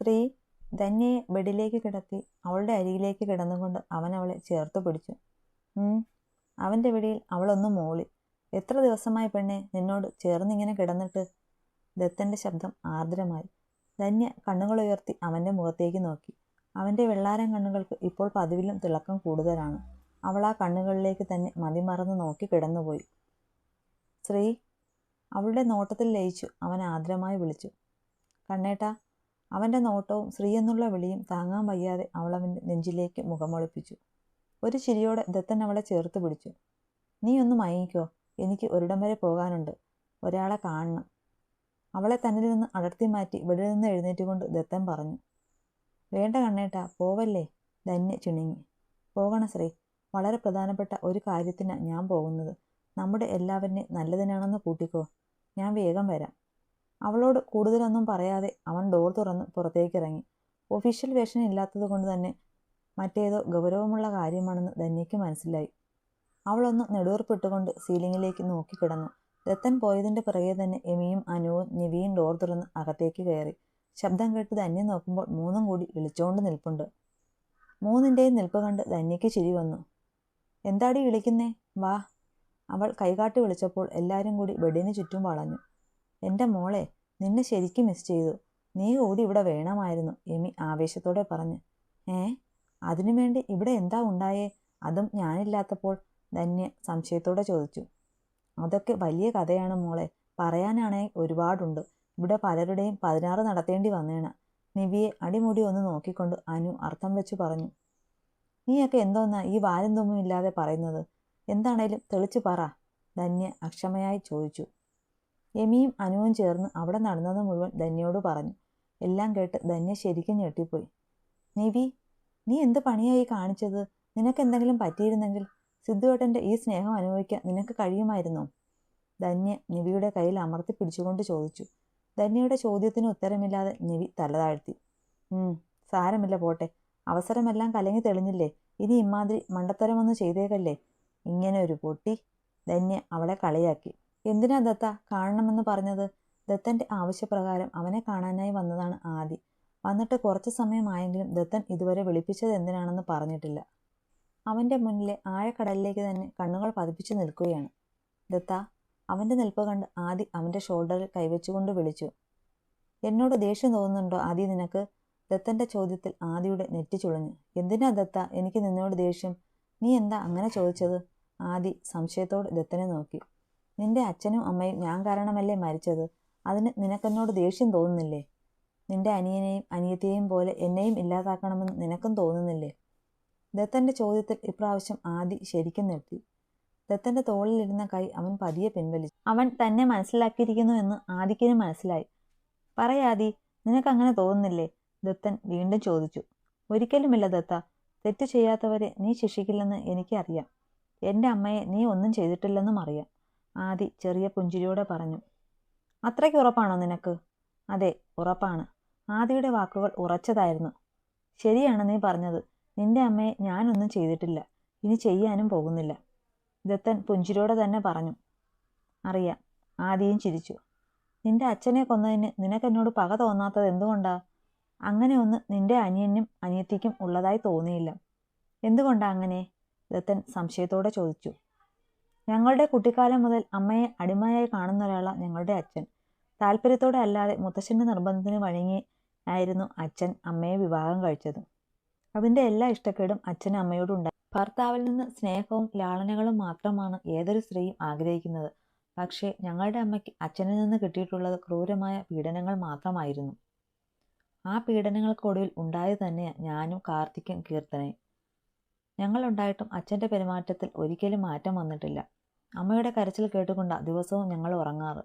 ശ്രീ ധന്യയെ ബെഡിലേക്ക് കിടത്തി അവളുടെ അരികിലേക്ക് കിടന്നുകൊണ്ട് അവൻ അവളെ ചേർത്ത് പിടിച്ചു. അവന്റെ വിടിയിൽ അവളൊന്ന് മൂളി. എത്ര ദിവസമായി പെണ്ണെ നിന്നോട് ചേർന്നിങ്ങനെ കിടന്നിട്ട്? ദത്തന്റെ ശബ്ദം ആർദ്രമായി. ധന്യ കണ്ണുകളുയർത്തി അവന്റെ മുഖത്തേക്ക് നോക്കി. അവന്റെ വെള്ളാരം കണ്ണുകൾക്ക് ഇപ്പോൾ പതിവിലും തിളക്കം കൂടുതലാണ്. അവൾ ആ കണ്ണുകളിലേക്ക് തന്നെ മതിമറന്ന് നോക്കി കിടന്നുപോയി. ശ്രീ അവളുടെ നോട്ടത്തിൽ ലയിച്ചു. അവൻ ആർദ്രമായി വിളിച്ചു. കണ്ണേട്ടാ അവന്റെ നോട്ടവും ശ്രീ എന്നുള്ള വിളിയും താങ്ങാൻ വയ്യാതെ അവളവന്റെ നെഞ്ചിലേക്ക് മുഖമൊളിപ്പിച്ചു. ഒരു ചിരിയോടെ ദത്തൻ അവളെ ചേർത്ത് പിടിച്ചു. നീ ഒന്ന് മയങ്ങിക്കോ. എനിക്ക് ഒരിടം വരെ പോകാനുണ്ട്. ഒരാളെ കാണണം. അവളെ തന്നിൽ നിന്ന് അടർത്തി മാറ്റി ഇവിടെ നിന്ന് എഴുന്നേറ്റുകൊണ്ട് ദത്തൻ പറഞ്ഞു വേണ്ട കണ്ണേട്ടാ പോവല്ലേ? ധന്യ ചിണുങ്ങി. പോകണം ശ്രീ വളരെ പ്രധാനപ്പെട്ട ഒരു കാര്യത്തിനാണ് ഞാൻ പോകുന്നത്. നമ്മുടെ എല്ലാവരുടെയും നല്ലതിനാണെന്ന് കൂട്ടിക്കോ. ഞാൻ വേഗം വരാം. അവളോട് കൂടുതലൊന്നും പറയാതെ അവൻ ഡോർ തുറന്ന് പുറത്തേക്ക് ഇറങ്ങി ഒഫീഷ്യൽ വേഷം ഇല്ലാത്തതുകൊണ്ട് തന്നെ മറ്റേതോ ഗൗരവമുള്ള കാര്യമാണെന്ന് ധന്യയ്ക്ക് മനസ്സിലായി. അവളൊന്ന് നെടുവർപ്പിട്ടുകൊണ്ട് സീലിങ്ങിലേക്ക് നോക്കിക്കിടന്നു. ദത്തൻ പോയതിന്റെ പിറകെ തന്നെ എമിയും അനുവും നിവിയും ഡോർ തുറന്ന് അകത്തേക്ക് കയറി. ശബ്ദം കേട്ട് ധന്യ നോക്കുമ്പോൾ മൂന്നും കൂടി വിളിച്ചുകൊണ്ട് നിൽപ്പുണ്ട്. മൂന്നിന്റെയും നിൽപ്പ് കണ്ട് ധന്യയ്ക്ക് ചിരി വന്നു. എന്താടി വിളിക്കുന്നേ? വാ. അവൾ കൈകാട്ടി വിളിച്ചപ്പോൾ എല്ലാവരും കൂടി ബെഡിന് ചുറ്റും വളഞ്ഞു. എന്റെ മോളെ നിന്നെ ശരിക്കും മിസ് ചെയ്തു. നീ കൂടി ഇവിടെ വേണമായിരുന്നു എമി ആവേശത്തോടെ പറഞ്ഞു. ഏ? അതിനുവേണ്ടി ഇവിടെ എന്താ ഉണ്ടായേ? അതും ഞാനില്ലാത്തപ്പോൾ ധന്യ സംശയത്തോടെ ചോദിച്ചു. അതൊക്കെ വലിയ കഥയാണ് മോളെ. പറയാനാണേ ഒരുപാടുണ്ട്. ഇവിടെ പലരുടെയും പതിനാറ് നടത്തേണ്ടി വന്നേണ്. നിവിയെ അടിമുടി ഒന്ന് നോക്കിക്കൊണ്ട് അനു അർത്ഥം വെച്ച് പറഞ്ഞു. നീയൊക്കെ എന്തോന്നാ ഈ വാലും തുമ്മും ഇല്ലാതെ പറയുന്നത്? എന്താണേലും തെളിച്ചു പറ ധന്യ അക്ഷമയായി ചോദിച്ചു. എമിയും അനുവും ചേർന്ന് അവിടെ നടന്നത് മുഴുവൻ ധന്യയോട് പറഞ്ഞു. എല്ലാം കേട്ട് ധന്യ ശരിക്കും ഞെട്ടിപ്പോയി. നിവി നീ എന്ത് പണിയായി കാണിച്ചത്? നിനക്ക് എന്തെങ്കിലും പറ്റിയിരുന്നെങ്കിൽ സിദ്ധുവേട്ടന്റെ ഈ സ്നേഹം അനുഭവിക്കാൻ നിനക്ക് കഴിയുമായിരുന്നു? ധന്യ നിവിയുടെ കയ്യിൽ അമർത്തി പിടിച്ചുകൊണ്ട് ചോദിച്ചു. ധന്യയുടെ ചോദ്യത്തിന് ഉത്തരമില്ലാതെ നിവി തലതാഴ്ത്തി സാരമില്ല പോട്ടെ. അവസരമെല്ലാം കലങ്ങി തെളിഞ്ഞില്ലേ? ഇനി ഇമാതിരി മണ്ടത്തരമൊന്നും ചെയ്തേക്കല്ലേ? ഇങ്ങനെ ഒരു പൊട്ടി ധന്യ അവളെ കളിയാക്കി. എന്തിനാ ദത്ത കാണണമെന്ന് പറഞ്ഞത്? ദത്തന്റെ ആവശ്യപ്രകാരം അവനെ കാണാനായി വന്നതാണ് ആദി. വന്നിട്ട് കുറച്ച് സമയമായെങ്കിലും ദത്തൻ ഇതുവരെ വിളിപ്പിച്ചത് എന്തിനാണെന്ന് പറഞ്ഞിട്ടില്ല. അവന്റെ മുന്നിലെ ആഴക്കടലിലേക്ക് തന്നെ കണ്ണുകൾ പതിപ്പിച്ചു നിൽക്കുകയാണ്. ദത്ത അവന്റെ നിൽപ്പ് കണ്ട് ആദി അവന്റെ ഷോൾഡറിൽ കൈവച്ചുകൊണ്ട് വിളിച്ചു. എന്നോട് ദേഷ്യം തോന്നുന്നുണ്ടോ ആദി നിനക്ക്? ദത്തന്റെ ചോദ്യത്തിൽ ആദിയുടെ നെറ്റി ചുളഞ്ഞു. എന്തിനാ ദത്ത എനിക്ക് നിന്നോട് ദേഷ്യം? നീ എന്താ അങ്ങനെ ചോദിച്ചത്? ആദി സംശയത്തോട് ദത്തനെ നോക്കി. നിന്റെ അച്ഛനും അമ്മയും ഞാൻ കാരണമല്ലേ മരിച്ചത്? അതിന് നിനക്കെന്നോട് ദേഷ്യം തോന്നുന്നില്ലേ? നിന്റെ അനിയനെയും അനിയത്തെയും പോലെ എന്നെയും ഇല്ലാതാക്കണമെന്ന് നിനക്കും തോന്നുന്നില്ലേ? ദത്തന്റെ ചോദ്യത്തിൽ ഇപ്രാവശ്യം ആദി ശരിക്കും നിർത്തി. ദത്തന്റെ തോളിലിരുന്ന കൈ അവൻ പതിയെ പിൻവലിച്ചു. അവൻ തന്നെ മനസ്സിലാക്കിയിരിക്കുന്നു എന്ന് ആദിക്കിന് മനസ്സിലായി. പറയാതി നിനക്കങ്ങനെ തോന്നുന്നില്ലേ? ദത്തൻ വീണ്ടും ചോദിച്ചു. ഒരിക്കലുമില്ല ദത്ത. തെറ്റ് ചെയ്യാത്തവരെ നീ ശിക്ഷിക്കില്ലെന്ന് എനിക്കറിയാം. എന്റെ അമ്മയെ നീ ഒന്നും ചെയ്തിട്ടില്ലെന്നും അറിയാം. ആദി ചെറിയ പുഞ്ചിരിയോടെ പറഞ്ഞു. അത്രയ്ക്ക് ഉറപ്പാണോ നിനക്ക്? അതെ ഉറപ്പാണ്. ആദിയുടെ വാക്കുകൾ ഉറച്ചതായിരുന്നു. ശരിയാണ് നീ പറഞ്ഞത്. നിന്റെ അമ്മയെ ഞാനൊന്നും ചെയ്തിട്ടില്ല. ഇനി ചെയ്യാനും പോകുന്നില്ല. ദത്തൻ പുഞ്ചിരിയോടെ തന്നെ പറഞ്ഞു. അറിയാം. ആദിയും ചിരിച്ചു. നിന്റെ അച്ഛനെ കൊന്നതിന് നിനക്കെന്നോട് പക തോന്നാത്തത് എന്തുകൊണ്ടാ? അങ്ങനെ ഒന്ന് നിന്റെ അനിയനും അനിയത്തിക്കും ഉള്ളതായി തോന്നിയില്ല. എന്തുകൊണ്ടാ അങ്ങനെ? ദത്തൻ സംശയത്തോടെ ചോദിച്ചു. ഞങ്ങളുടെ കുട്ടിക്കാലം മുതൽ അമ്മയെ അടിമയായി കാണുന്ന ഒരാളാണ് ഞങ്ങളുടെ അച്ഛൻ. താല്പര്യത്തോടെ അല്ലാതെ മുത്തശ്ശന്റെ നിർബന്ധത്തിന് വഴങ്ങി ആയിരുന്നു അച്ഛൻ അമ്മയെ വിവാഹം കഴിച്ചത്. അതിന്റെ എല്ലാ ഇഷ്ടക്കേടും അച്ഛനും അമ്മയോടും ഉണ്ടായി. ഭർത്താവിൽ നിന്ന് സ്നേഹവും ലാളനകളും മാത്രമാണ് ഏതൊരു സ്ത്രീയും ആഗ്രഹിക്കുന്നത്. പക്ഷേ ഞങ്ങളുടെ അമ്മയ്ക്ക് അച്ഛനിൽ നിന്ന് കിട്ടിയിട്ടുള്ളത് ക്രൂരമായ പീഡനങ്ങൾ മാത്രമായിരുന്നു. ആ പീഡനങ്ങൾക്കൊടുവിൽ ഉണ്ടായത് തന്നെയാണ് ഞാനും കാർത്തിക്കും കീർത്തനയും. ഞങ്ങളുണ്ടായിട്ടും അച്ഛന്റെ പെരുമാറ്റത്തിൽ ഒരിക്കലും മാറ്റം വന്നിട്ടില്ല. അമ്മയുടെ കരച്ചിൽ കേട്ടുകൊണ്ടാണ് ദിവസവും ഞങ്ങൾ ഉറങ്ങാറ്.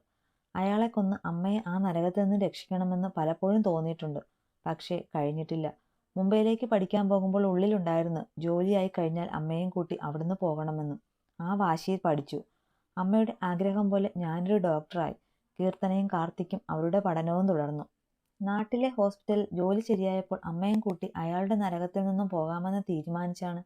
അയാളെ കൊന്ന് അമ്മയെ ആ നരകത്തിൽ നിന്ന് രക്ഷിക്കണമെന്ന് പലപ്പോഴും തോന്നിയിട്ടുണ്ട്. പക്ഷേ കഴിഞ്ഞിട്ടില്ല. മുംബൈയിലേക്ക് പഠിക്കാൻ പോകുമ്പോൾ ഉള്ളിലുണ്ടായിരുന്നു ജോലിയായി കഴിഞ്ഞാൽ അമ്മയും കൂട്ടി അവിടുന്ന് പോകണമെന്ന് ആ വാശിയിൽ പഠിച്ചു. അമ്മയുടെ ആഗ്രഹം പോലെ ഞാനൊരു ഡോക്ടറായി. കീർത്തനയും കാർത്തിക്കും അവരുടെ പഠനവും തുടർന്നു. നാട്ടിലെ ഹോസ്പിറ്റലിൽ ജോലി ശരിയായപ്പോൾ അമ്മയും കൂട്ടി അയാളുടെ നരകത്തിൽ നിന്നും പോകാമെന്ന് തീരുമാനിച്ചാണ്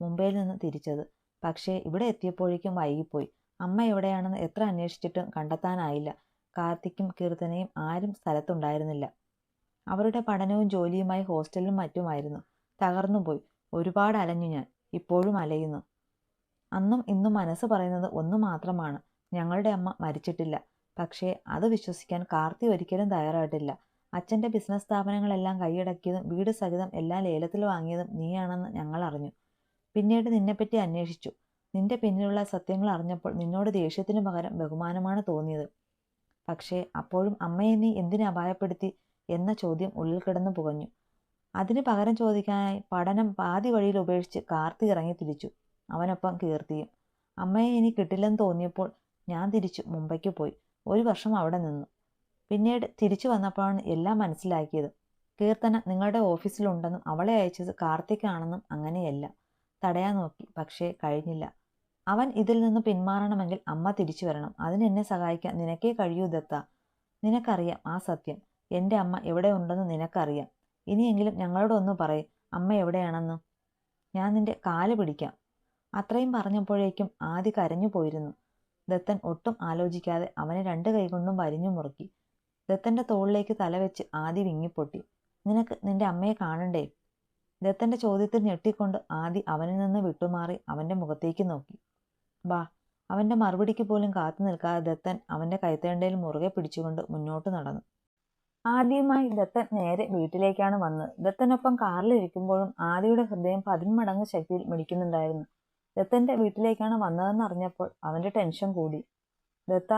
മുംബൈയിൽ നിന്ന് തിരിച്ചത്. പക്ഷേ ഇവിടെ എത്തിയപ്പോഴേക്കും വൈകിപ്പോയി. അമ്മ എവിടെയാണെന്ന് എത്ര അന്വേഷിച്ചിട്ടും കണ്ടെത്താനായില്ല. കാർത്തിക്കും കീർത്തനയും ആരും സ്ഥലത്തുണ്ടായിരുന്നില്ല. അവരുടെ പഠനവും ജോലിയുമായി ഹോസ്റ്റലിലും മറ്റുമായിരുന്നു. തകർന്നുപോയി. ഒരുപാട് അലഞ്ഞു ഞാൻ. ഇപ്പോഴും അലയുന്നു. അന്നും ഇന്നും മനസ്സ് പറയുന്നത് ഒന്നു മാത്രമാണ്. ഞങ്ങളുടെ അമ്മ മരിച്ചിട്ടില്ല. പക്ഷേ അത് വിശ്വസിക്കാൻ കാർത്തി ഒരിക്കലും തയ്യാറായിട്ടില്ല. അച്ഛന്റെ ബിസിനസ് സ്ഥാപനങ്ങളെല്ലാം കൈയടക്കിയതും വീട് സഹിതം എല്ലാം ലേലത്തിൽ വാങ്ങിയതും നീയാണെന്ന് ഞങ്ങൾ അറിഞ്ഞു. പിന്നീട് നിന്നെപ്പറ്റി അന്വേഷിച്ചു. നിന്റെ പിന്നിലുള്ള സത്യങ്ങൾ അറിഞ്ഞപ്പോൾ നിന്നോട് ദേഷ്യത്തിന് പകരം ബഹുമാനമാണ് തോന്നിയത്. പക്ഷേ അപ്പോഴും അമ്മയെ നീ എന്തിനു അപായപ്പെടുത്തി എന്ന ചോദ്യം ഉള്ളിൽ കിടന്നു പുകഞ്ഞു. അതിന് പകരം ചോദിക്കാനായി പഠനം പാതി വഴിയിൽ ഉപേക്ഷിച്ച് കാർത്തി ഇറങ്ങി തിരിച്ചു. അവനൊപ്പം കീർത്തിയും. അമ്മയെ ഇനി കിട്ടില്ലെന്ന് തോന്നിയപ്പോൾ ഞാൻ തിരിച്ചു മുംബൈക്ക് പോയി. ഒരു വർഷം അവിടെ നിന്നു. പിന്നീട് തിരിച്ചു വന്നപ്പോഴാണ് എല്ലാം മനസ്സിലാക്കിയത്. കീർത്തന നിങ്ങളുടെ ഓഫീസിലുണ്ടെന്നും അവളെ അയച്ചത് കാർത്തിക്കാണെന്നും അങ്ങനെയല്ല. തടയാൻ നോക്കി. പക്ഷേ കഴിഞ്ഞില്ല. അവൻ ഇതിൽ നിന്ന് പിന്മാറണമെങ്കിൽ അമ്മ തിരിച്ചു വരണം. അതിനെന്നെ സഹായിക്കാൻ നിനക്കേ കഴിയൂ ദത്ത. നിനക്കറിയാം ആ സത്യം. എന്റെ അമ്മ എവിടെ ഉണ്ടെന്ന് നിനക്കറിയാം. ഇനിയെങ്കിലും ഞങ്ങളോട് ഒന്ന് പറയും. അമ്മ എവിടെയാണെന്ന്? ഞാൻ നിന്റെ കാൽ പിടിക്കാം. അത്രയും പറഞ്ഞപ്പോഴേക്കും ആദ്യ കരഞ്ഞു പോയിരുന്നു. ദത്തൻ ഒട്ടും ആലോചിക്കാതെ അവനെ രണ്ട് കൈകൊണ്ടും വരിഞ്ഞു മുറുക്കി. ദത്തന്റെ തോളിലേക്ക് തലവെച്ച് ആദി വിങ്ങിപ്പൊട്ടി. നിനക്ക് നിന്റെ അമ്മയെ കാണണ്ടേ? ദത്തന്റെ ചോദ്യത്തിൽ ഞെട്ടിക്കൊണ്ട് ആദി അവനിൽ നിന്ന് വിട്ടുമാറി അവന്റെ മുഖത്തേക്ക് നോക്കി. ബാ അവന്റെ മറുപടിക്ക് പോലും കാത്തു നിൽക്കാതെ ദത്തൻ അവന്റെ കൈത്തേണ്ടയിൽ മുറുകെ പിടിച്ചുകൊണ്ട് മുന്നോട്ട് നടന്നു. ആദ്യമായി ദത്തൻ നേരെ വീട്ടിലേക്കാണ് വന്നത്. ദത്തനൊപ്പം കാറിലിരിക്കുമ്പോഴും ആദിയുടെ ഹൃദയം പതിന്മടങ്ങ് ശക്തിയിൽ മിടിക്കുന്നുണ്ടായിരുന്നു. ദത്തന്റെ വീട്ടിലേക്കാണ് വന്നതെന്ന് അറിഞ്ഞപ്പോൾ അവന്റെ ടെൻഷൻ കൂടി. ദത്ത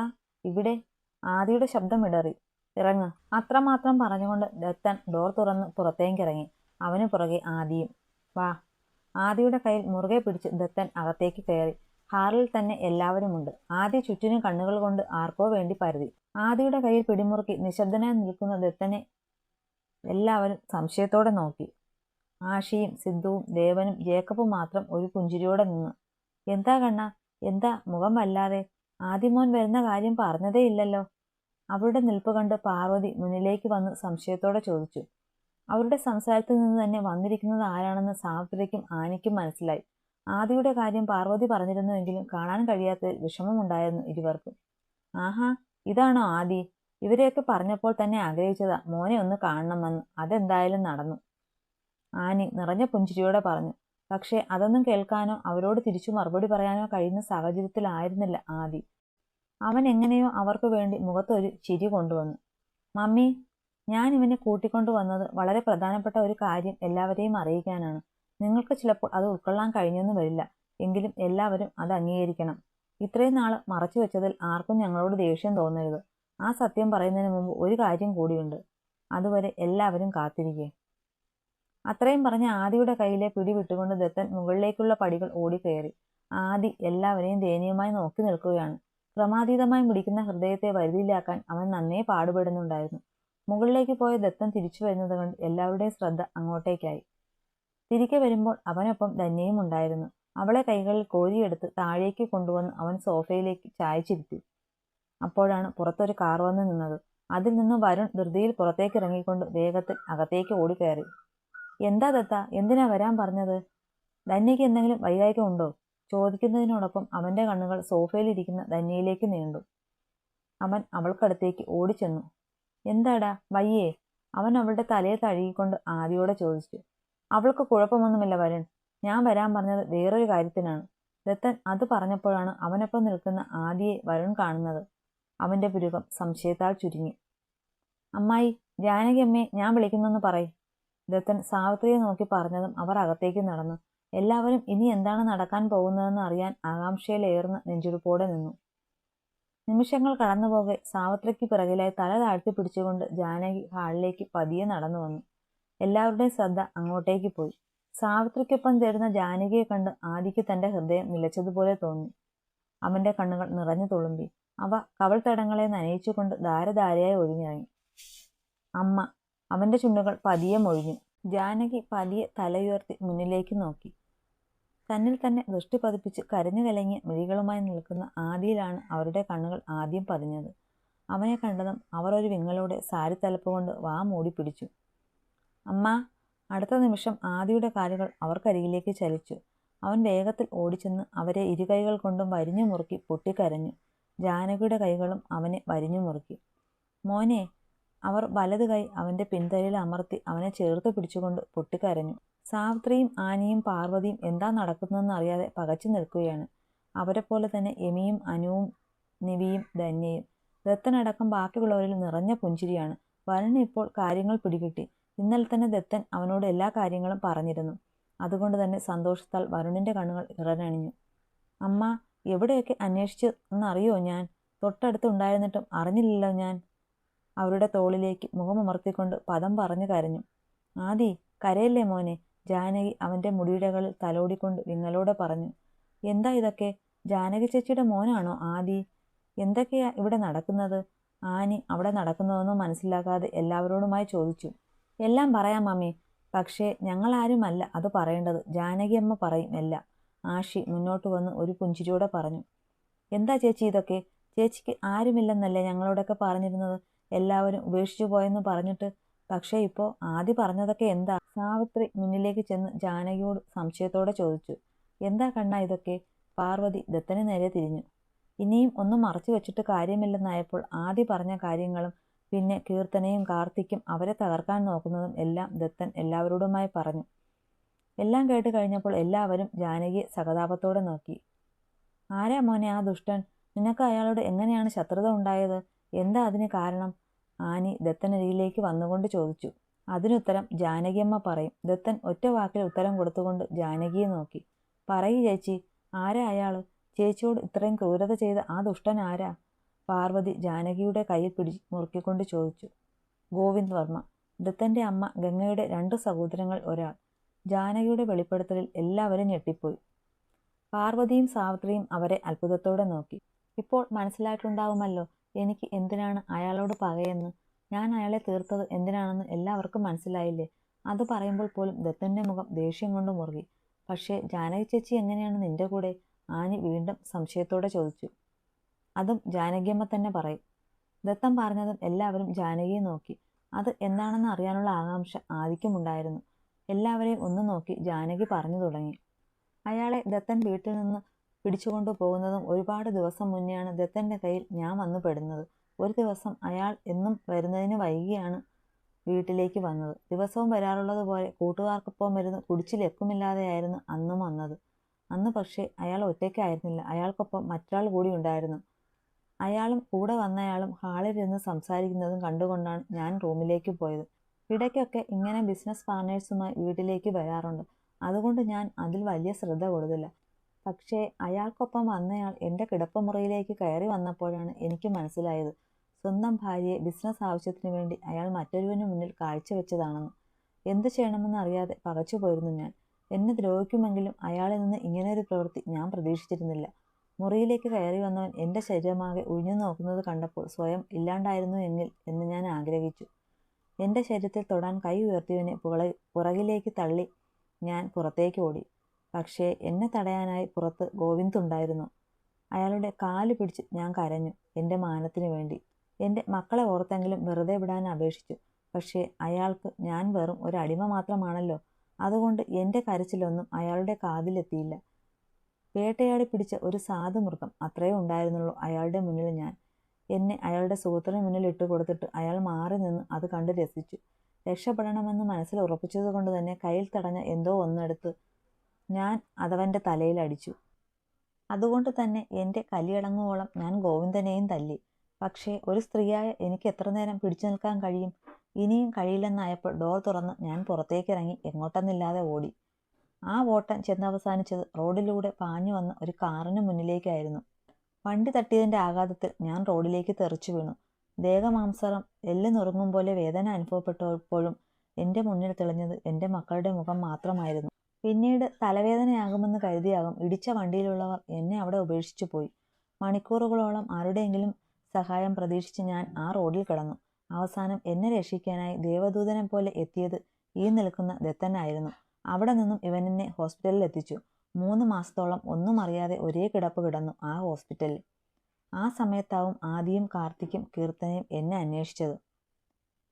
ഇവിടെ ആദിയുടെ ശബ്ദം ഇടറി. ഇറങ്ങ് അത്രമാത്രം പറഞ്ഞുകൊണ്ട് ദത്തൻ ഡോർ തുറന്ന് പുറത്തേക്കിറങ്ങി. അവന് പുറകെ ആദിയും വാ. ആദിയുടെ കയ്യിൽ മുറുകെ പിടിച്ച് ദത്തൻ അകത്തേക്ക് കയറി. ഹാറിൽ തന്നെ എല്ലാവരുമുണ്ട്. ആദ്യ ചുറ്റിനും കണ്ണുകൾ കൊണ്ട് ആർക്കോ വേണ്ടി പരതി. ആദിയുടെ കയ്യിൽ പിടിമുറുക്കി നിശബ്ദനായി നിൽക്കുന്ന ദത്തനെ എല്ലാവരും സംശയത്തോടെ നോക്കി. ആഷിയും സിദ്ധുവും ദേവനും ജേക്കബും മാത്രം ഒരു പുഞ്ചിരിയോടെ നിന്നു എന്താ കണ്ണ? എന്താ? മുഖം വല്ലാതെ. ആദിമോൻ വരുന്ന കാര്യം പറഞ്ഞതേ ഇല്ലല്ലോ അവരുടെ നിൽപ്പ് കണ്ട് പാർവതി മുന്നിലേക്ക് വന്ന് സംശയത്തോടെ ചോദിച്ചു അവരുടെ സംസാരത്തിൽ നിന്ന് തന്നെ വന്നിരിക്കുന്നത് ആരാണെന്ന് സാവിത്രിക്കും ആനയ്ക്കും മനസ്സിലായി. ആദിയുടെ കാര്യം പാർവതി പറഞ്ഞിരുന്നുവെങ്കിലും കാണാൻ കഴിയാത്ത വിഷമമുണ്ടായിരുന്നു ഇരുവർക്കും. ആഹാ ഇതാണോ ആദി? ഇവരെയൊക്കെ പറഞ്ഞപ്പോൾ തന്നെ ആഗ്രഹിച്ചതാ മോനെ ഒന്ന് കാണണമെന്ന്. അതെന്തായാലും നടന്നു. ആനി നിറഞ്ഞ പുഞ്ചിരിയോടെ പറഞ്ഞു പക്ഷേ അതൊന്നും കേൾക്കാനോ അവരോട് തിരിച്ചു മറുപടി പറയാനോ കഴിയുന്ന സാഹചര്യത്തിലായിരുന്നില്ല ആദി. അവൻ എങ്ങനെയോ അവർക്ക് വേണ്ടി മുഖത്തൊരു ചിരി കൊണ്ടുവന്നു. മമ്മി ഞാൻ ഇവനെ കൂട്ടിക്കൊണ്ടു വന്നത് വളരെ പ്രധാനപ്പെട്ട ഒരു കാര്യം എല്ലാവരെയും അറിയിക്കാനാണ്. നിങ്ങൾക്ക് ചിലപ്പോൾ അത് ഉൾക്കൊള്ളാൻ കഴിഞ്ഞെന്ന് വരില്ല. എങ്കിലും എല്ലാവരും അത് അംഗീകരിക്കണം. ഇത്രയും നാൾ മറച്ചു വെച്ചതിൽ ആർക്കും ഞങ്ങളോട് ദേഷ്യം തോന്നരുത്. ആ സത്യം പറയുന്നതിന് മുമ്പ് ഒരു കാര്യം കൂടിയുണ്ട്. അതുവരെ എല്ലാവരും കാത്തിരിക്കേ. അത്രയും പറഞ്ഞ ആദിയുടെ കയ്യിലെ പിടി വിട്ടുകൊണ്ട് ദത്തൻ മുകളിലേക്കുള്ള പടികൾ ഓടിക്കയറി. ആദി എല്ലാവരെയും ദയനീയമായി നോക്കി നിൽക്കുകയാണ്. ക്രമാതീതമായി മുടിക്കുന്ന ഹൃദയത്തെ വരുതിയിലാക്കാൻ അവൻ നന്നേ പാടുപെടുന്നുണ്ടായിരുന്നു. മുകളിലേക്ക് പോയ ദത്തൻ തിരിച്ചു വരുന്നത് കൊണ്ട് എല്ലാവരുടെയും ശ്രദ്ധ അങ്ങോട്ടേക്കായി. തിരികെ വരുമ്പോൾ അവനൊപ്പം ധന്യയും ഉണ്ടായിരുന്നു. അവളെ കൈകളിൽ കോരിയെടുത്ത് താഴേക്ക് കൊണ്ടുവന്ന് അവൻ സോഫയിലേക്ക് ചായച്ചിരുത്തി. അപ്പോഴാണ് പുറത്തൊരു കാർ വന്ന് നിന്നത്. അതിൽ നിന്ന് വരുൺ ധൃതിയിൽ പുറത്തേക്ക് ഇറങ്ങിക്കൊണ്ട് വേഗത്തിൽ അകത്തേക്ക് കയറി. എന്താ ദത്ത? എന്തിനാ വരാൻ പറഞ്ഞത്? ധന്യയ്ക്ക് എന്തെങ്കിലും വൈകാരികം ഉണ്ടോ? ചോദിക്കുന്നതിനോടൊപ്പം അവന്റെ കണ്ണുകൾ സോഫയിലിരിക്കുന്ന ധന്യയിലേക്ക് നീണ്ടു. അവൻ അവൾക്കടുത്തേക്ക് ഓടിച്ചെന്നു. എന്താടാ? വയ്യേ. അവൻ അവളുടെ തലയെ തഴുകിക്കൊണ്ട് ആദിയോടെ ചോദിച്ചു. അവൾക്ക് കുഴപ്പമൊന്നുമില്ല വരൻ ഞാൻ വരാൻ പറഞ്ഞത് വേറൊരു കാര്യത്തിനാണ്. ദത്തൻ അത് പറഞ്ഞപ്പോഴാണ് അവനൊപ്പം നിൽക്കുന്ന ആദിയെ വരുൺ കാണുന്നത്. അവന്റെ പുരുകം സംശയത്താൽ ചുരുങ്ങി. അമ്മായി ജാനകി അമ്മയെ ഞാൻ വിളിക്കുന്നെന്ന് പറയും. ദത്തൻ സാവിത്രിയെ നോക്കി പറഞ്ഞതും അവർ അകത്തേക്ക് നടന്നു. എല്ലാവരും ഇനി എന്താണ് നടക്കാൻ പോകുന്നതെന്ന് അറിയാൻ ആകാംക്ഷയിലേറുന്ന നെഞ്ചുടുപ്പോടെ നിന്നു. നിമിഷങ്ങൾ കടന്നുപോകെ സാവത്രയ്ക്ക് പിറകിലായി തല താഴ്ത്തി പിടിച്ചുകൊണ്ട് ജാനകി ഹാളിലേക്ക് പതിയെ നടന്നു വന്നു. എല്ലാവരുടെയും ശ്രദ്ധ അങ്ങോട്ടേക്ക് പോയി. സാവിത്രിക്കൊപ്പം ചേരുന്ന ജാനകിയെ കണ്ട് ആദിക്ക് തന്റെ ഹൃദയം നിലച്ചതുപോലെ തോന്നി. അവന്റെ കണ്ണുകൾ നിറഞ്ഞു തുളുമ്പി. അവ കവൾ തടങ്ങളെ നനയിച്ചുകൊണ്ട് ധാരധാരയായി ഒഴിഞ്ഞിറങ്ങി. അമ്മ അവന്റെ ചുണ്ടുകൾ പതിയെ മൊഴിഞ്ഞു. ജാനകി പതിയെ തലയുയർത്തി മുന്നിലേക്ക് നോക്കി. തന്നിൽ തന്നെ ദൃഷ്ടി പതിപ്പിച്ച് കരഞ്ഞു കലങ്ങിയ മിഴികളുമായി നിൽക്കുന്ന ആദിയിലാണ് അവരുടെ കണ്ണുകൾ ആദ്യം പതിഞ്ഞത്. അവനെ കണ്ടതും അവർ ഒരു വിങ്ങലോടെ സാരി തലപ്പ് കൊണ്ട് വാ മൂടി പിടിച്ചു. അമ്മ അടുത്ത നിമിഷം ആദിയുടെ കാലുകൾ അവർക്കരികിലേക്ക് ചലിച്ചു. അവൻ വേഗത്തിൽ ഓടിച്ചെന്ന് അവരെ ഇരുകൈകൾ കൊണ്ടും വരിഞ്ഞു മുറുക്കി പൊട്ടിക്കരഞ്ഞു. ജാനകിയുടെ കൈകളും അവനെ വരിഞ്ഞു മുറുക്കി. മോനെ അവർ വലത് കൈ അവന്റെ പിൻതലയിൽ അമർത്തി അവനെ ചേർത്ത് പിടിച്ചുകൊണ്ട് പൊട്ടിക്കരഞ്ഞു. സാവിത്രിയും ആനിയും പാർവതിയും എന്താ നടക്കുന്നതെന്ന് അറിയാതെ പകച്ചു നിൽക്കുകയാണ്. അവരെ പോലെ തന്നെ എമിയും അനുവും നിവിയും ധന്യയും. ദത്തനടക്കം ബാക്കിയുള്ളവരിൽ നിറഞ്ഞ പുഞ്ചിരിയാണ്. വരന് ഇപ്പോൾ കാര്യങ്ങൾ പിടികിട്ടി. ഇന്നലെ തന്നെ ദത്തൻ അവനോട് എല്ലാ കാര്യങ്ങളും പറഞ്ഞിരുന്നു. അതുകൊണ്ട് തന്നെ സന്തോഷത്താൽ വരുണിന്റെ കണ്ണുകൾ ഇറനണിഞ്ഞു. അമ്മ എവിടെയൊക്കെ അന്വേഷിച്ചു എന്നറിയോ ഞാൻ തൊട്ടടുത്തുണ്ടായിരുന്നിട്ടും അറിഞ്ഞില്ലല്ലോ ഞാൻ. അവരുടെ തോളിലേക്ക് മുഖമമർത്തിക്കൊണ്ട് പദം പറഞ്ഞു കരഞ്ഞു. ആദി കരയല്ലേ മോനെ? ജാനകി അവന്റെ മുടിയിടകളിൽ തലോടിക്കൊണ്ട് വിങ്ങലോടെ പറഞ്ഞു. എന്താ ഇതൊക്കെ? ജാനകി ചേച്ചിയുടെ മോനാണോ ആദി? എന്തൊക്കെയാ ഇവിടെ നടക്കുന്നത്? ആനി അവിടെ നടക്കുന്നതൊന്നും മനസ്സിലാക്കാതെ എല്ലാവരോടുമായി ചോദിച്ചു. എല്ലാം പറയാം മമ്മി പക്ഷേ ഞങ്ങളാരുമല്ല അത് പറയേണ്ടത് ജാനകിയമ്മ പറയും എല്ലാം. ആഷി മുന്നോട്ട് വന്ന് ഒരു പുഞ്ചിരിയോടെ പറഞ്ഞു. എന്താ ചേച്ചി ഇതൊക്കെ? ചേച്ചിക്ക് ആരുമില്ലെന്നല്ലേ ഞങ്ങളോടൊക്കെ പറഞ്ഞിരുന്നത്? എല്ലാവരും ഉപേക്ഷിച്ചു പോയെന്ന് പറഞ്ഞിട്ട് പക്ഷേ ഇപ്പോൾ ആദ്യ പറഞ്ഞതൊക്കെ എന്താ? സാവിത്രി മുന്നിലേക്ക് ചെന്ന് ജാനകിയോട് സംശയത്തോടെ ചോദിച്ചു. എന്താ കണ്ണ ഇതൊക്കെ? പാർവതി ദത്തന് നേരെ തിരിഞ്ഞു. ഇനിയും ഒന്നും മറച്ചു വെച്ചിട്ട് കാര്യമില്ലെന്നായപ്പോൾ ആദ്യ പറഞ്ഞ കാര്യങ്ങളും പിന്നെ കീർത്തനയും കാർത്തിക്കും അവരെ തകർക്കാൻ നോക്കുന്നതും എല്ലാം ദത്തൻ എല്ലാവരോടുമായി പറഞ്ഞു. എല്ലാം കേട്ട് കഴിഞ്ഞപ്പോൾ എല്ലാവരും ജാനകിയെ സഹതാപത്തോടെ നോക്കി. ആരാ മോനെ ആ ദുഷ്ടൻ? നിനക്ക് അയാളോട് എങ്ങനെയാണ് ശത്രുത ഉണ്ടായത്? എന്താ അതിന് കാരണം? ആനി ദത്തനരികിലേക്ക് വന്നുകൊണ്ട് ചോദിച്ചു. അതിനുത്തരം ജാനകിയമ്മ പറയും ദത്തൻ ഒറ്റ വാക്കിൽ ഉത്തരം കൊടുത്തുകൊണ്ട് ജാനകിയെ നോക്കി. പറയൂ ചേച്ചി ആരാ അയാൾ ചേച്ചിയോട് ഇത്രയും ക്രൂരത ചെയ്ത ആ ദുഷ്ടൻ ആരാ? പാർവതി ജാനകിയുടെ കയ്യിൽ പിടി മുറുക്കിക്കൊണ്ട് ചോദിച്ചു. ഗോവിന്ദ് വർമ്മ ദത്തന്റെ അമ്മ ഗംഗയുടെ രണ്ട് സഹോദരങ്ങൾ ഒരാൾ. ജാനകിയുടെ വെളിപ്പെടുത്തലിൽ എല്ലാവരും ഞെട്ടിപ്പോയി. പാർവതിയും സാവിത്രിയും അവരെ അത്ഭുതത്തോടെ നോക്കി. ഇപ്പോൾ മനസ്സിലായിട്ടുണ്ടാവുമല്ലോ എനിക്ക് എന്തിനാണ് അയാളോട് പകയെന്ന് ഞാൻ അയാളെ തീർത്തത് എന്തിനാണെന്ന് എല്ലാവർക്കും മനസ്സിലായില്ലേ? അത് പറയുമ്പോൾ പോലും ദത്തന്റെ മുഖം ദേഷ്യം കൊണ്ട് മുറുകി. പക്ഷേ ജാനകി ചേച്ചി എങ്ങനെയാണ് നിന്റെ കൂടെ? ആനി വീണ്ടും സംശയത്തോടെ ചോദിച്ചു. അതും ജാനകിയമ്മ തന്നെ പറയും. ദത്തം പറഞ്ഞതും എല്ലാവരും ജാനകിയെ നോക്കി. അത് എന്താണെന്ന് അറിയാനുള്ള ആകാംക്ഷ ആദിക്കുമുണ്ടായിരുന്നു എല്ലാവരെയും ഒന്ന് നോക്കി ജാനകി പറഞ്ഞു തുടങ്ങി. അയാളെ ദത്തൻ വീട്ടിൽ നിന്ന് പിടിച്ചുകൊണ്ടു പോകുന്നതും ഒരുപാട് ദിവസം മുന്നെയാണ് ദത്തന്റെ കയ്യിൽ ഞാൻ വന്നു പെടുന്നത്. ഒരു ദിവസം അയാൾ എന്നും വരുന്നതിന് വൈകിയാണ് വീട്ടിലേക്ക് വന്നത്. ദിവസവും വരാറുള്ളത് പോലെ കൂട്ടുകാർക്കൊപ്പം വരുന്ന കുടിച്ചിലെക്കുമില്ലാതെയായിരുന്നു അന്നും വന്നത്. അന്ന് പക്ഷേ അയാൾ ഒറ്റയ്ക്കായിരുന്നില്ല. അയാൾക്കൊപ്പം മറ്റൊരാൾ കൂടി ഉണ്ടായിരുന്നു. അയാളും കൂടെ വന്നയാളും ഹാളിലിരുന്ന് സംസാരിക്കുന്നതും കണ്ടുകൊണ്ടാണ് ഞാൻ റൂമിലേക്ക് പോയത്. ഇടയ്ക്കൊക്കെ ഇങ്ങനെ ബിസിനസ് പാർട്ട്നേഴ്സുമായി വീട്ടിലേക്ക് വരാറുണ്ട്. അതുകൊണ്ട് ഞാൻ അതിൽ വലിയ ശ്രദ്ധ കൊടുത്തില്ല. പക്ഷേ അയാൾക്കൊപ്പം വന്നയാൾ എന്റെ കിടപ്പുമുറിയിലേക്ക് കയറി വന്നപ്പോഴാണ് എനിക്ക് മനസ്സിലായത്. സ്വന്തം ഭാര്യയെ ബിസിനസ് ആവശ്യത്തിന് വേണ്ടി അയാൾ മറ്റൊരുവന് മുന്നിൽ കാഴ്ചവെച്ചതാണെന്ന്. എന്ത് ചെയ്യണമെന്ന് അറിയാതെ പകച്ചുപോയിരുന്നു ഞാൻ. എന്നെ ദ്രോഹിക്കുമെങ്കിലും അയാളിൽ നിന്ന് ഇങ്ങനെയൊരു പ്രവൃത്തി ഞാൻ പ്രതീക്ഷിച്ചിരുന്നില്ല. മുറിയിലേക്ക് കയറി വന്നവൻ എന്റെ ശരീരമാകെ ഉഴിഞ്ഞു നോക്കുന്നത് കണ്ടപ്പോൾ സ്വയം ഇല്ലാണ്ടായിരുന്നു എങ്കിൽ എന്ന് ഞാൻ ആഗ്രഹിച്ചു. എന്റെ ശരീരത്തിൽ തൊടാൻ കൈ ഉയർത്തിയവനെ പുറകിലേക്ക് തള്ളി ഞാൻ പുറത്തേക്ക് ഓടി. പക്ഷേ എന്നെ തടയാനായി പുറത്ത് ഗോവിന്ദ് ഉണ്ടായിരുന്നു അയാളുടെ കാൽ പിടിച്ച് ഞാൻ കരഞ്ഞു. എന്റെ മാനത്തിന് വേണ്ടി. എന്റെ മക്കളെ ഓർത്തെങ്കിലും വെറുതെ വിടാൻ അപേക്ഷിച്ചു. പക്ഷേ അയാൾക്ക് ഞാൻ വെറും ഒരു അടിമ മാത്രമാണല്ലോ. അതുകൊണ്ട് എന്റെ കരച്ചിലൊന്നും അയാളുടെ കാതിലെത്തിയില്ല. വേട്ടയാടി പിടിച്ച ഒരു സാധു മൃഗം അത്രയേ ഉണ്ടായിരുന്നുള്ളൂ അയാളുടെ മുന്നിൽ ഞാൻ. എന്നെ അയാളുടെ സുഹൃത്തിന് മുന്നിൽ ഇട്ട് കൊടുത്തിട്ട് അയാൾ മാറി നിന്ന് അത് കണ്ട് രസിച്ചു. രക്ഷപ്പെടണമെന്ന് മനസ്സിൽ ഉറപ്പിച്ചത് കൊണ്ട് തന്നെ കയ്യിൽ തടഞ്ഞ എന്തോ ഒന്നെടുത്ത് ഞാൻ അതവന്റെ തലയിൽ അടിച്ചു അതുകൊണ്ട് തന്നെ എന്റെ കലിയടങ്ങുവോളം ഞാൻ ഗോവിന്ദനെയും തല്ലി. പക്ഷേ ഒരു സ്ത്രീയായ എനിക്ക് എത്ര നേരം പിടിച്ചു നിൽക്കാൻ കഴിയും? ഇനിയും കഴിയില്ലെന്നായപ്പോൾ ഡോർ തുറന്ന് ഞാൻ പുറത്തേക്കിറങ്ങി എങ്ങോട്ടെന്നില്ലാതെ ഓടി. ആ ഓട്ടം ചെന്നവസാനിച്ചത് റോഡിലൂടെ പാഞ്ഞു വന്ന ഒരു കാറിന് മുന്നിലേക്കായിരുന്നു. വണ്ടി തട്ടിയതിന്റെ ആഘാതത്തിൽ ഞാൻ റോഡിലേക്ക് തെറിച്ചു വീണു. ദേഹമാംസറം എല്ല് നുറുങ്ങും പോലെ വേദന അനുഭവപ്പെട്ടപ്പോഴും എന്റെ മുന്നിൽ തെളിഞ്ഞത് എന്റെ മക്കളുടെ മുഖം മാത്രമായിരുന്നു. പിന്നീട് തലവേദനയാകുമെന്ന് കരുതിയാകും ഇടിച്ച വണ്ടിയിലുള്ളവർ എന്നെ അവിടെ ഉപേക്ഷിച്ചു പോയി. മണിക്കൂറുകളോളം ആരുടെയെങ്കിലും സഹായം പ്രതീക്ഷിച്ച് ഞാൻ ആ റോഡിൽ കിടന്നു. അവസാനം എന്നെ രക്ഷിക്കാനായി ദേവദൂതനെ പോലെ എത്തിയത് ഈ നിൽക്കുന്ന ദത്തനായിരുന്നു. അവിടെ നിന്നും ഇവൻ എന്നെ ഹോസ്പിറ്റലിൽ എത്തിച്ചു. മൂന്ന് മാസത്തോളം ഒന്നും അറിയാതെ ഒരേ കിടപ്പ് കിടന്നു ആ ഹോസ്പിറ്റലിൽ. ആ സമയത്താവും ആദിയും കാർത്തിക്കും കീർത്തനയും എന്നെ അന്വേഷിച്ചത്.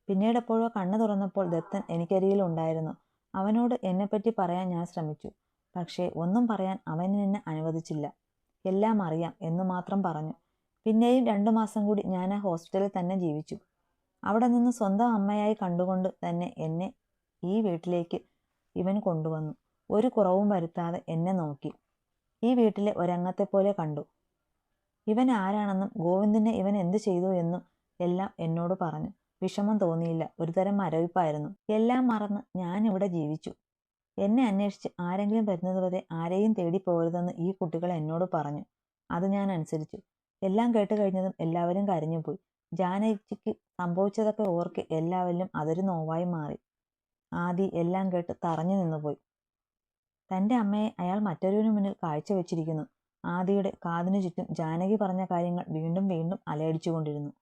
പിന്നീടെപ്പോഴോ കണ്ണു തുറന്നപ്പോൾ ദത്തൻ എനിക്കരികിൽ ഉണ്ടായിരുന്നു. അവനോട് എന്നെപ്പറ്റി പറയാൻ ഞാൻ ശ്രമിച്ചു. പക്ഷേ ഒന്നും പറയാൻ അവൻ എന്നെ അനുവദിച്ചില്ല. എല്ലാം അറിയാം എന്ന് മാത്രം പറഞ്ഞു. പിന്നെയും രണ്ടു മാസം കൂടി ഞാൻ ആ ഹോസ്പിറ്റലിൽ തന്നെ ജീവിച്ചു. അവിടെ നിന്ന് സ്വന്തം അമ്മയായി കണ്ടുകൊണ്ട് തന്നെ എന്നെ ഈ വീട്ടിലേക്ക് ഇവൻ കൊണ്ടുവന്നു. ഒരു കുറവും വരുത്താതെ എന്നെ നോക്കി. ഈ വീട്ടിലെ ഒരംഗത്തെപ്പോലെ കണ്ടു. ഇവൻ ആരാണെന്നും ഗോവിന്ദനെ ഇവൻ എന്ത് ചെയ്തു എന്നും എല്ലാം എന്നോട് പറഞ്ഞു. വിഷമം തോന്നിയില്ല. ഒരുതരം മരവിപ്പായിരുന്നു. എല്ലാം മറന്ന് ഞാൻ ഇവിടെ ജീവിച്ചു. എന്നെ അന്വേഷിച്ച് ആരെങ്കിലും വരുന്നതുവരെ ആരെയും തേടി പോകരുതെന്ന് ഈ കുട്ടികൾ എന്നോട് പറഞ്ഞു. അത് ഞാൻ അനുസരിച്ചു. എല്ലാം കേട്ട് കഴിഞ്ഞതും എല്ലാവരും കരഞ്ഞുപോയി. ജാനകിക്ക് സംഭവിച്ചതൊക്കെ ഓർക്ക് എല്ലാവരിലും അതൊരു നോവായി മാറി. ആദി എല്ലാം കേട്ട് തറഞ്ഞു നിന്നുപോയി. തന്റെ അമ്മയെ അയാൾ മറ്റൊരുവിനു മുന്നിൽ കാഴ്ചവെച്ചിരിക്കുന്നു. ആദിയുടെ കാതിനു ചുറ്റും ജാനകി പറഞ്ഞ കാര്യങ്ങൾ വീണ്ടും വീണ്ടും അലയടിച്ചുകൊണ്ടിരുന്നു.